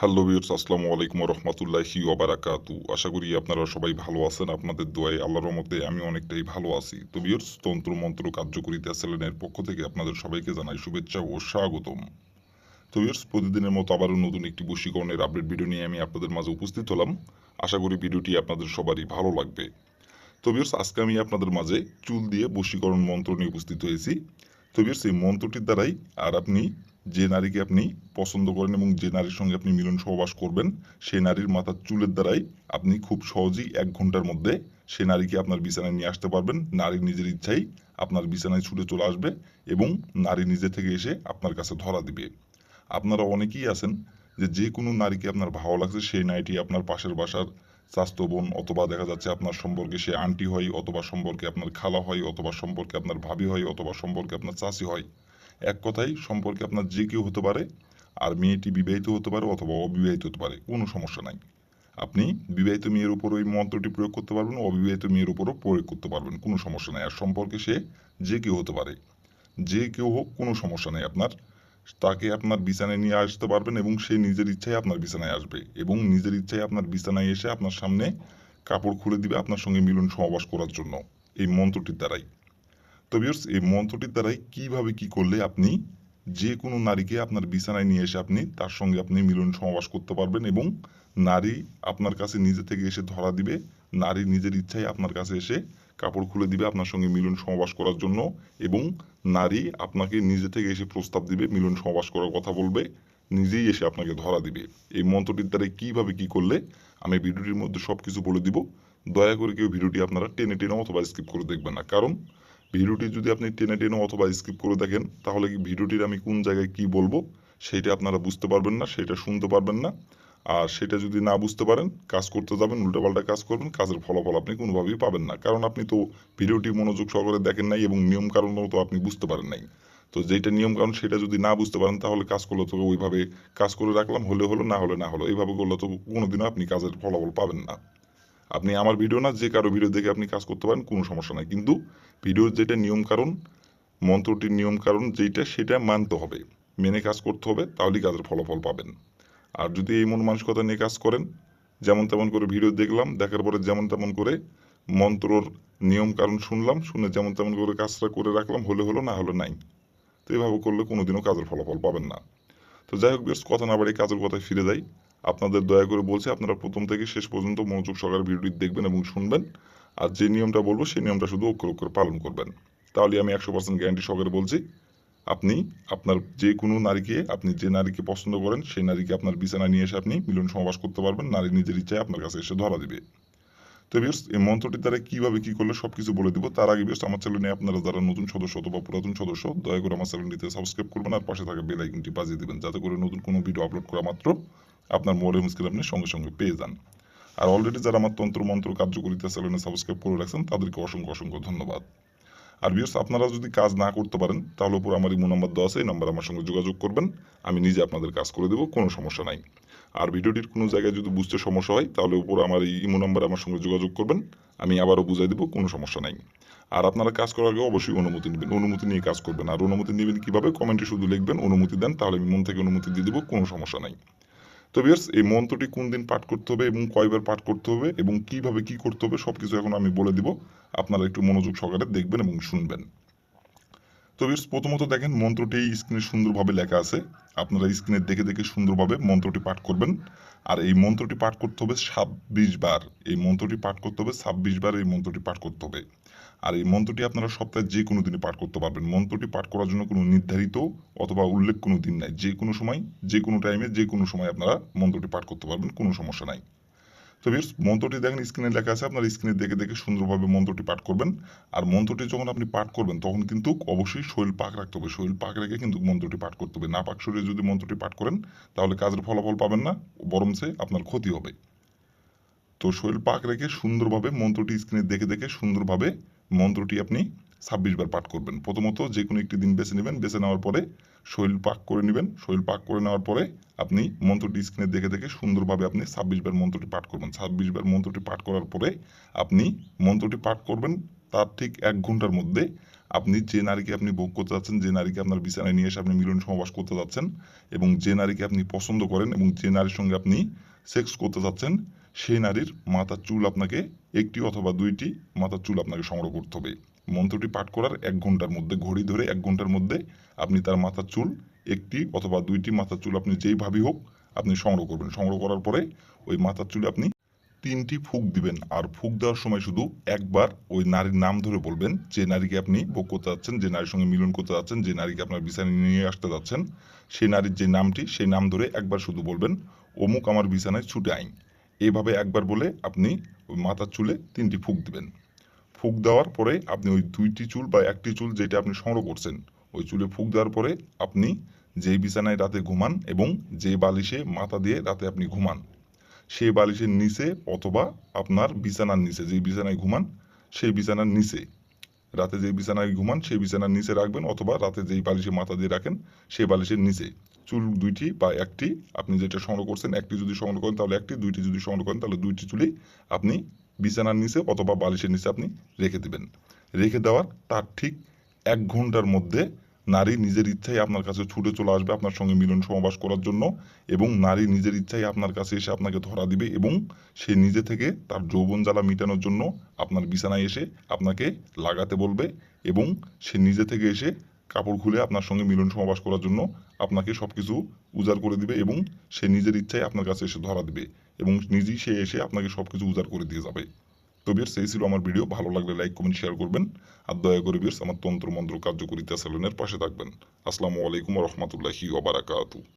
Hello viewers আসসালামু আলাইকুম রহমতুল্লাহি ওবারাকাতু আশা করি আপনারা সবাই ভালো আছেন, আপনাদের দোয়ায় আল্লাহর রহমতে আমি অনেকটাই ভালো আছি। তো ভিউর্স তন্ত্র মন্ত্র কার্যকরিতা চ্যানেলের পক্ষ থেকে আপনাদের সবাইকে জানাই শুভেচ্ছা ও স্বাগতম। তো ভিউর্স প্রতিদিনের মতো আবারও নতুন একটি বশীকরণের আপডেট ভিডিও নিয়ে আমি আপনাদের মাঝে উপস্থিত হলাম। আশা করি ভিডিওটি আপনাদের সবারই ভালো লাগবে। তো ভিউর্স আজকে আমি আপনাদের মাঝে চুল দিয়ে বশীকরণ মন্ত্র নিয়ে উপস্থিত হয়েছি। তো ভিউর্স এই মন্ত্রটির দ্বারাই আর আপনি যে নারীকে আপনি পছন্দ করেন এবং যে নারীর সঙ্গে আপনি মিলন সহবাস করবেন সেই নারীর মাথার চুলের দ্বারাই আপনি খুব সহজেই এক ঘণ্টার মধ্যে সে নারীকে আপনার বিছানায় নিয়ে আসতে পারবেন। নারী নিজের ইচ্ছাই আপনার বিছানায় ছুটে চলে আসবে এবং নারী নিজে থেকে এসে আপনার কাছে ধরা দিবে। আপনারা অনেকেই আছেন যে যে কোনো নারীকে আপনার ভালো লাগছে, সেই নারীটি আপনার পাশের বাসার স্বাস্থ্য বোন অথবা দেখা যাচ্ছে আপনার সম্পর্কে সে আন্টি হয় অথবা সম্পর্কে আপনার খালা হয় অথবা সম্পর্কে আপনার ভাবি হয় অথবা সম্পর্কে আপনার চাষি হয়। এক কথাই সম্পর্কে আপনার যে কেউ হতে পারে, আর মেয়েটি বিবাহিত হতে পারে অথবা অবিবাহিত হতে পারে, কোনো সমস্যা নাই। আপনি বিবাহিত মেয়ের উপর ওই মন্ত্রটি প্রয়োগ করতে পারবেন, অবিবাহিত মেয়ের উপরও প্রয়োগ করতে পারবেন, কোনো সমস্যা নাই। আর সম্পর্কে সে যে কেউ হতে পারে, যে কেউ হোক, কোনো সমস্যা নেই আপনার। তাকে আপনার বিছানায় নিয়ে আসতে পারবেন এবং সে নিজের ইচ্ছায় আপনার বিছানায় আসবে এবং নিজের ইচ্ছায় আপনার বিছানায় এসে আপনার সামনে কাপড় খুলে দিবে আপনার সঙ্গে মিলন সহবাস করার জন্য, এই মন্ত্রটির দ্বারাই। তো এই মন্ত্রটির দ্বারাই কীভাবে কি করলে আপনি যে কোনো নারীকে আপনার বিছানায় নিয়ে এসে আপনি তার সঙ্গে আপনি মিলন সমাবাস করতে পারবেন এবং নারী আপনার কাছে নিজে থেকে এসে ধরা দিবে, নারী নিজের ইচ্ছায় আপনার কাছে এসে কাপড় খুলে দিবে আপনার সঙ্গে মিলন সমাবাস করার জন্য এবং নারী আপনাকে নিজে থেকে এসে প্রস্তাব দিবে, মিলন সমাবাস করার কথা বলবে, নিজেই এসে আপনাকে ধরা দিবে। এই মন্ত্রটির দ্বারা কীভাবে কি করলে আমি ভিডিওটির মধ্যে সব কিছু বলে দিব। দয়া করে কেউ ভিডিওটি আপনারা টেনে টেনে অথবা স্কিপ করে দেখবেন না। কারণ ভিডিওটি যদি আপনি টেনে টেনে অথবা স্কিপ করে দেখেন, তাহলে কি ভিডিওটির আমি কোন জায়গায় কি বলব, সেটা আপনারা বুঝতে পারবেন না, সেটা শুনতে পারবেন না। আর সেটা যদি না বুঝতে পারেন, কাজ করতে যাবেন, উল্টাপাল্টা কাজ করবেন, কাজের ফলাফল আপনি কোনোভাবেই পাবেন না। কারণ আপনি তো ভিডিওটি মনোযোগ সহকারে দেখেন নাই এবং নিয়ম কারণও তো আপনি বুঝতে পারেন নাই। তো যেটা নিয়ম কারণ, সেটা যদি না বুঝতে পারেন, তাহলে কাজ করলে তো ওইভাবে কাজ করে রাখলাম, হলে হলো, না হলে না হলো। এইভাবে করলে তো কোনোদিনও আপনি কাজের ফলাফল পাবেন না। আপনি আমার ভিডিও না, যে কারও ভিডিও দেখে আপনি কাজ করতে পারেন, কোনো সমস্যা নাই। কিন্তু ভিডিওর যেটা নিয়ম কারণ, মন্ত্রটির নিয়ম কারণ যেটা সেটা মানতে হবে। মেনে কাজ করতে হবে, তাহলেই কাজের ফলাফল পাবেন। আর যদি এই মন মানসিকতা নিয়ে কাজ করেন, যেমন তেমন করে ভিডিও দেখলাম, দেখার পরে যেমন তেমন করে মন্ত্রর নিয়ম কারণ শুনলাম, শুনে যেমন তেমন করে কাজটা করে রাখলাম, হলে হলো না হলে নাই। তো এইভাবে করলে কোনোদিনও কাজের ফলাফল পাবেন না। তো যাই হোক, বেশ, কথা না বাড়িয়ে কাজের কথায় ফিরে যাই। আপনাদের দয়া করে বলছি, আপনারা প্রথম থেকে শেষ পর্যন্ত মনোযোগ সহকারে ভিডিওটি দেখবেন এবং শুনবেন। আর যে নিয়মটা বলব, সেই নিয়মটা শুধু অক্ষর অক্ষর পালন করবেন। তাহলে আমি একশো পার্সেন্ট গ্যারান্টি সহকারে বলছি, আপনি আপনার যে কোনো নারীকে, আপনি যে নারীকে পছন্দ করেন, সেই নারীকে আপনার বিছানায় নিয়ে এসে আপনি মিলন সমাবাস করতে পারবেন। নারী নিজের ইচ্ছায় আপনার কাছে এসে ধরা দিবে। তো বিয়স এই মন্ত্রটির দ্বারা কীভাবে কি করলে সব কিছু বলে দিব, তার আগে বিয়স আমার চ্যানেলে আপনারা যারা নতুন সদস্য অথবা পুরাতন সদস্য, দয়া করে আমার চ্যানেলটিতে সাবস্ক্রাইব করবেন আর পাশে থাকা বেল আইকনটি বাজিয়ে দিবেন, যাতে করে নতুন কোনো ভিডিও আপলোড করা মাত্র আপনার মোবাইলের মুশকিল আপনি সঙ্গে সঙ্গে পেয়ে যান। আর অলরেডি যারা আমার তন্ত্র মন্ত্র কার্যকরিতা চ্যানেলে সাবস্ক্রাইব করে রাখছেন, তাদেরকে অসংখ্য অসংখ্য ধন্যবাদ। আর বিয়স আপনারা যদি কাজ না করতে পারেন, তাহলে উপর আমার ইমো নাম্বার দেওয়া আছে, এই নাম্বার আমার সঙ্গে যোগাযোগ করবেন। আমি নিজে আপনাদের কাজ করে দেবো, কোনো সমস্যা নাই। আর ভিডিওটির কোনো জায়গায় যদি বুঝতে সমস্যা হয়, তাহলে উপর আমার এই ইমো নাম্বার আমার সঙ্গে যোগাযোগ করবেন। আমি আবারও বুঝাই দেবো, কোনো সমস্যা নাই। আর আপনারা কাজ করার আগে অবশ্যই অনুমতি নেবেন, অনুমতি নিয়ে কাজ করবেন। আর অনুমতি নেবেন কীভাবে? কমেন্টে শুধু লিখবেন, অনুমতি দেন, তাহলে আমি মন থেকে অনুমতি দিয়ে দেবো, কোনো সমস্যা নাই। তো বিয়ার্স এই মন্ত্রটি কোন দিন পাঠ করতে হবে এবং কয়বার পাঠ করতে হবে এবং কীভাবে কি করতে হবে সব কিছু এখন আমি বলে দিব। আপনারা একটু মনোযোগ সহকারে দেখবেন এবং শুনবেন। তো বিয়ার্স প্রথমত দেখেন মন্ত্রটি স্ক্রিনে সুন্দরভাবে লেখা আছে। আপনারা স্ক্রিনে দেখে দেখে সুন্দরভাবে মন্ত্রটি পাঠ করবেন। আর এই মন্ত্রটি পাঠ করতে হবে ছাব্বিশ বার। এই মন্ত্রটি পাঠ করতে হবে, ছাব্বিশ বার এই মন্ত্রটি পাঠ করতে হবে। আর এই মন্ত্রটি আপনারা সপ্তাহে যে কোনো দিনে পাঠ করতে পারবেন। মন্ত্রটি পাঠ করার জন্য কোনো নির্ধারিত অথবা উল্লেখ কোনো দিন নাই। যে কোনো সময়, যে কোনো টাইমে যে কোনো সময় আপনারা মন্ত্রটি পাঠ করতে পারবেন, কোনো সমস্যা নাই। তো বিয়ার্স মন্ত্রটি দেখেন স্ক্রিনে লেখা আছে, আপনার স্ক্রিনে দেখে দেখে সুন্দরভাবে মন্ত্রটি পাঠ করবেন। আর মন্ত্রটি যখন আপনি পাঠ করবেন, তখন কিন্তু অবশ্যই শরীর পাক রাখতে হবে। শরীর পাক রেখে কিন্তু মন্ত্রটি পাঠ করতে হবে। না পাক শরীরে যদি মন্ত্রটি পাঠ করেন, তাহলে কাজের ফলাফল পাবেন না, বরঞ্চে আপনার ক্ষতি হবে। তো শরীর পাক রেখে সুন্দরভাবে মন্ত্রটি স্ক্রিনে দেখে দেখে সুন্দরভাবে মন্ত্রটি আপনি ছাব্বিশ বার পাঠ করবেন। প্রথমত যে কোনো একটি দিন বেছে নেবেন, বেছে নেওয়ার পরে শরীর পাক করে নেবেন। শরীর পাক করে নেওয়ার পরে আপনি মন্ত্রটি স্ক্রিনে দেখে দেখে সুন্দরভাবে আপনি ছাব্বিশ বার মন্ত্রটি পাঠ করবেন। ছাব্বিশ বার মন্ত্রটি পাঠ করার পরে আপনি মন্ত্রটি পাঠ করবেন, তার ঠিক এক ঘণ্টার মধ্যে আপনি যে নারীকে আপনি ভোগ করতে যাচ্ছেন, যে নারীকে আপনার বিছানায় নিয়ে এসে আপনি মিলন সমাবাস করতে যাচ্ছেন এবং যে নারীকে আপনি পছন্দ করেন এবং যে নারীর সঙ্গে আপনি সেক্স করতে যাচ্ছেন সেই নারীর মাথার চুল আপনাকে একটি অথবা দুইটি মাথার চুল আপনাকে সংগ্রহ করতে হবে। মন্ত্রটি পাঠ করার এক ঘণ্টার মধ্যে, ঘড়ি ধরে এক ঘণ্টার মধ্যে আপনি তার মাথার চুল একটি অথবা দুইটি মাথার চুল আপনি যেইভাবেই হোক আপনি সংগ্রহ করবেন। সংগ্রহ করার পরে ওই মাথার চুলে আপনি তিনটি ফুক দিবেন আর ফুক দেওয়ার সময় শুধু একবার ওই নারীর নাম ধরে বলবেন, যে নারীকে আপনি ভোগ করতে যাচ্ছেন, যে নারীর সঙ্গে মিলন করতে যাচ্ছেন, যে নারীকে আপনার বিছানায় নিয়ে আসতে যাচ্ছেন সেই নারীর যে নামটি, সেই নাম ধরে একবার শুধু বলবেন, অমুক আমার বিছানায় ছুটে আইন। এইভাবে একবার বলে আপনি ওই মাথার চুলে তিনটি ফুক দিবেন। ফুক দেওয়ার পরে আপনি ওই দুইটি চুল বা একটি চুল যেটা আপনি সংগ্রহ করছেন, ওই চুলে ফুক দেওয়ার পরে আপনি যেই বিছানায় রাতে ঘুমান এবং যে বালিশে মাথা দিয়ে রাতে আপনি ঘুমান, সেই বালিশের নিচে অথবা আপনার বিছানার নিচে, যেই বিছানায় ঘুমান সেই বিছানার নিচে। রাতে যে বিছানায় ঘুমান সেই বিছানার নিচে রাখবেন অথবা রাতে যেই বালিশে মাথা দিয়ে রাখেন সেই বালিশের নিচে। চুল দুইটি বা একটি, আপনি যেটা সংগ্রহ করছেন, একটি যদি সংগ্রহ করেন, তাহলে একটি, দুইটি যদি সংগ্রহ করেন, তাহলে দুইটি চুলেই আপনি বিছানার নিচে অথবা বালিশের নিচে আপনি রেখে দেবেন। রেখে দেওয়ার তার ঠিক এক ঘণ্টার মধ্যে নারী নিজের ইচ্ছায় আপনার কাছে ছুটে চলে আসবে আপনার সঙ্গে মিলন সমাবাস করার জন্য এবং নারী নিজের ইচ্ছায় আপনার কাছে এসে আপনাকে ধরা দিবে এবং সে নিজে থেকে তার যৌবন জ্বালা মেটানোর জন্য আপনার বিছানায় এসে আপনাকে লাগাতে বলবে এবং সে নিজে থেকে এসে কাপড় খুলে আপনার সঙ্গে মিলন সমাবাস করার জন্য আপনাকে সব কিছু উজাড় করে দিবে এবং সে নিজের ইচ্ছায় আপনার কাছে এসে ধরা দিবে এবং নিজেই সে এসে আপনাকে সব কিছু উজাড় করে দিয়ে যাবে। তো বিয়ার্স সেই ছিল আমার ভিডিও। ভালো লাগলে লাইক, কমেন্ট শেয়ার করবেন। আর দয়া করে বিয়ার্স, আমার তন্ত্র মন্ত্র কার্যকরিতা স্যালনের পাশে থাকবেন। আসসালামু আলাইকুম রহমতুল্লাহি ওবারাকাতু